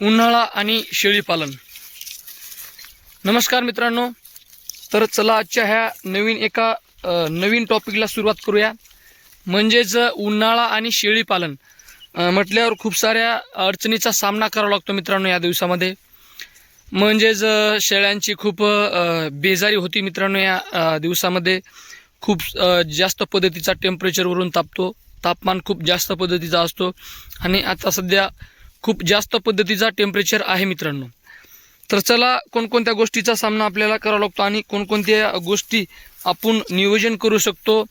उन्हाळा आणि शेळीपालन नमस्कार मित्रांनो. तर चला आजच्या ह्या नवीन एका नवीन टॉपिकला सुरुवात करूया. म्हणजेच उन्हाळा आणि शेळीपालन म्हटल्यावर खूप साऱ्या अडचणीचा सामना करावा लागतो मित्रांनो या दिवसामध्ये. म्हणजेच शेळ्यांची खूप बेजारी होती मित्रांनो या दिवसामध्ये. खूप जास्त पद्धतीचा टेम्परेचरवरून तापतो. तापमान खूप जास्त पद्धतीचा असतो. आणि आता सध्या खूप जास्त पद्धतीचा टेम्परेचर आहे मित्रांनो. तर चला कोणकोणत्या गोष्टीचा सामना आपल्याला करावा लागतो आणि कोणकोणत्या गोष्टी आपण नियोजन करू शकतो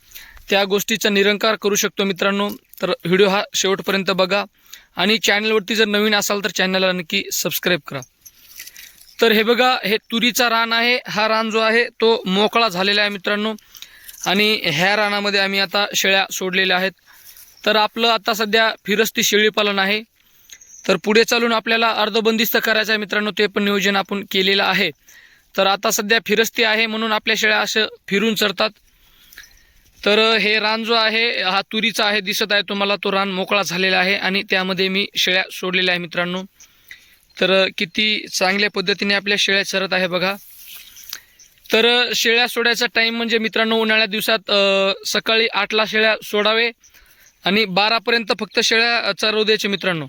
त्या गोष्टीचा निरंकार करू शकतो मित्रांनो. तर व्हिडिओ हा शेवटपर्यंत बघा आणि चॅनलवरती जर नवीन असाल तर चॅनलला नक्की सबस्क्राईब करा. तर हे बघा हे तुरीचा रान आहे. हा रान जो आहे तो मोकळा झालेला आहे मित्रांनो. आणि ह्या रानामध्ये आम्ही आता शेळ्या सोडलेल्या आहेत. तर आपलं आता सध्या फिरस्ती शेळीपालन आहे. तर पुढे चालून आपल्याला अर्धबंदिस्त करायचं आहे मित्रांनो ते पण नियोजन आपण केलेलं आहे. तर आता सध्या फिरस्ती आहे म्हणून आपल्या शेळ्या असं फिरून चरतात तर हे रान जो आहे हा तुरीचा आहे दिसत आहे तुम्हाला तो रान मोकळा झालेला आहे आणि त्यामध्ये मी शेळ्या सोडलेल्या आहे मित्रांनो. तर किती चांगल्या पद्धतीने आपल्या शेळ्या चरत आहे बघा. तर शेळ्या सोडायचा टाईम म्हणजे मित्रांनो उन्हाळ्या दिवसात सकाळी आठला शेळ्या सोडावे. आणि बारापर्यंत फक्त शेळ्या चरवू द्यायचे मित्रांनो.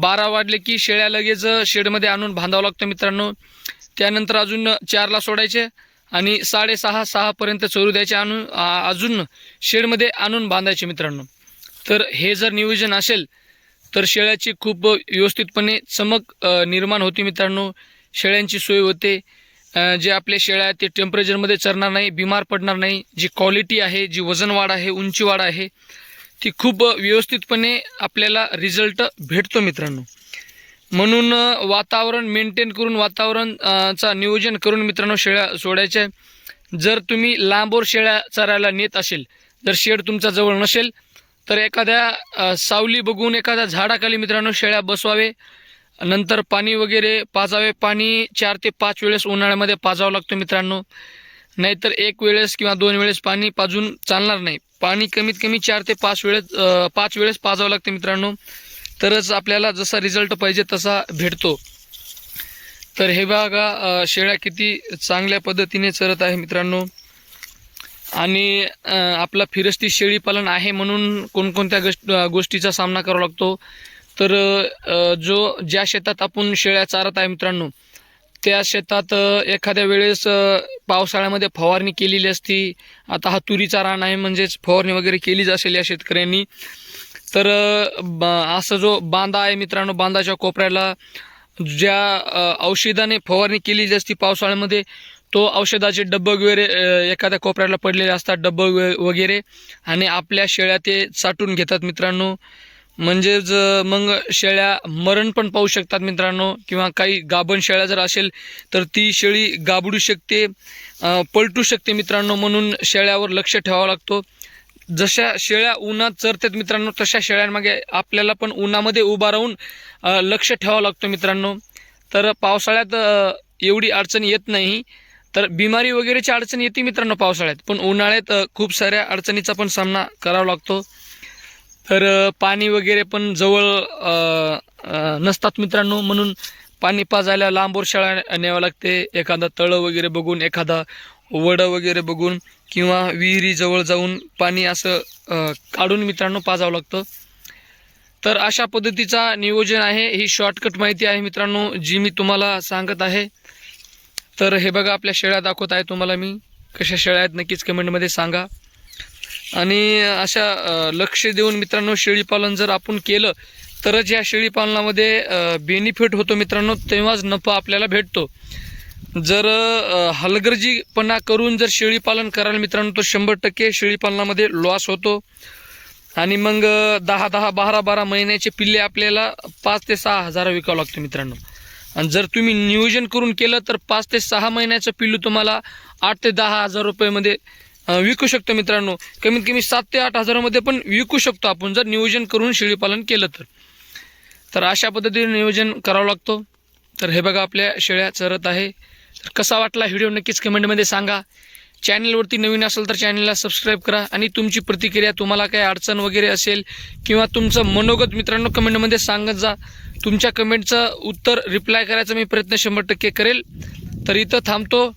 बारा वाढले की शेळ्या लगेच शेडमध्ये आणून बांधावं लागतं मित्रांनो. त्यानंतर अजून चारला सोडायचे आणि साडेसहा सहापर्यंत चरू द्यायचे आणून अजून शेडमध्ये आणून बांधायचे मित्रांनो. तर हे जर नियोजन असेल तर शेळ्याची खूप व्यवस्थितपणे चमक निर्माण होती मित्रांनो. शेळ्यांची सोय होते. जे आपल्या शेळ्या आहेत ते टेम्परेचरमध्ये चरणार नाही बिमार पडणार नाही. जी क्वालिटी आहे जी वजन वाढ आहे उंची वाढ आहे ती खूप व्यवस्थितपणे आपल्याला रिझल्ट भेटतो मित्रांनो. म्हणून वातावरण मेंटेन करून वातावरणचा नियोजन करून मित्रांनो शेळ्या सोडायच्या. जर तुम्ही लांबवर शेळ्या चरायला नेत असेल जर शेड तुमच्या जवळ नसेल तर एखाद्या सावली बघून एखाद्या झाडाखाली मित्रांनो शेळ्या बसवावे. नंतर पाणी वगैरे पाजावे. पाणी चार ते पाच वेळेस उन्हाळ्यामध्ये पाजावं लागतं मित्रांनो. नाहीतर एक वेळेस किंवा दोन वेळेस पाणी पाजून चालणार नाही. पाणी कमीत कमी चार ते पाच वेळेस पाच वेळेस पाजावं लागतं मित्रांनो. तरच आपल्याला जसा रिझल्ट पाहिजे तसा भेटतो. तर हे बघा शेळ्या किती चांगल्या पद्धतीने चरत आहे मित्रांनो. आणि आपला फिरस्ती शेळीपालन आहे म्हणून कोणकोणत्या गोष्ट गोष्टीचा सामना करावा लागतो. तर जो ज्या शेतात आपण शेळ्या चारत आहे मित्रांनो त्या शेतात एखाद्या वेळेस पावसाळ्यामध्ये फवारणी केलेली असती. आता हा तुरीचा रान आहे म्हणजेच फवारणी वगैरे केलीच असेल या शेतकऱ्यांनी. तर असा ब- असं जो बांधा आहे मित्रांनो बांधाच्या कोपऱ्याला ज्या औषधाने फवारणी केली असती पावसाळ्यामध्ये तो औषधाचे डब्बे वगैरे एखाद्या कोपऱ्याला पडलेले असतात डब्बे व- वगैरे. आणि आपल्या शेळ्या ते चाटून घेतात मित्रांनो. म्हणजेच मग शेळ्या मरण पण पाहू शकतात मित्रांनो किंवा काही गाभण शेळ्या जर असेल तर ती शेळी गाबडू शकते पलटू शकते मित्रांनो म्हणून शेळ्यावर लक्ष ठेवावं लागतो. जशा शेळ्या उन्हात चरतात मित्रांनो तशा शेळ्यांमागे आपल्याला पण उन्हामध्ये उभा राहून लक्ष ठेवावं लागतं मित्रांनो. तर पावसाळ्यात एवढी अडचण येत नाही. तर बिमारी वगैरेची अडचण येते मित्रांनो पावसाळ्यात पण उन्हाळ्यात खूप साऱ्या अडचणीचा पण सामना करावा लागतो. तर पाणी वगैरे पण जवळ नसतात मित्रांनो. म्हणून पाणी पाजायला लांबवर शाळा न्यावं लागते. एखादा तळं वगैरे बघून एखादा वडं वगैरे बघून किंवा विहिरीजवळ जाऊन पाणी असं काढून मित्रांनो पाजावं लागतं. तर अशा पद्धतीचा नियोजन आहे. ही शॉर्टकट माहिती आहे मित्रांनो जी मी तुम्हाला सांगत आहे. तर हे बघा आपल्या शेळ्या दाखवत आहे तुम्हाला मी. कशा शेळ्या आहेत नक्कीच कमेंटमध्ये सांगा. आणि अशा लक्ष देऊन मित्रांनो शेळीपालन जर आपण केलं तरच या शेळीपालनामध्ये बेनिफिट होतो मित्रांनो तेव्हाच नफा आपल्याला भेटतो. जर हलगर्जीपणा करून जर शेळीपालन कराल मित्रांनो तर शंभर टक्के शेळीपालनामध्ये लॉस होतो. आणि मग दहा दहा बारा बारा महिन्याचे पिल्ले आपल्याला पाच ते सहा हजार विकावं लागतो मित्रांनो. आणि जर तुम्ही नियोजन करून केलं तर पाच ते सहा महिन्याचं पिल्लू तुम्हाला आठ ते दहा हजार रुपयेमध्ये विकू शकतो मित्रांनो. कमीत कमी सात ते आठ हजारामध्ये पण विकू शकतो आपण जर नियोजन करून शेळीपालन केलं तर. तर अशा पद्धतीने नियोजन करावं लागतो. तर हे बघा आपल्या शेळ्या चरत आहे. तर कसा वाटला व्हिडिओ नक्कीच कमेंटमध्ये सांगा. चॅनलवरती नवीन असेल तर चॅनलला सबस्क्राईब करा आणि तुमची प्रतिक्रिया तुम्हाला काही अडचण वगैरे असेल किंवा तुमचं मनोगत मित्रांनो कमेंटमध्ये सांगत जा. तुमच्या कमेंटचं उत्तर रिप्लाय करायचा मी प्रयत्न शंभर टक्के करेल. तर इथं थांबतो.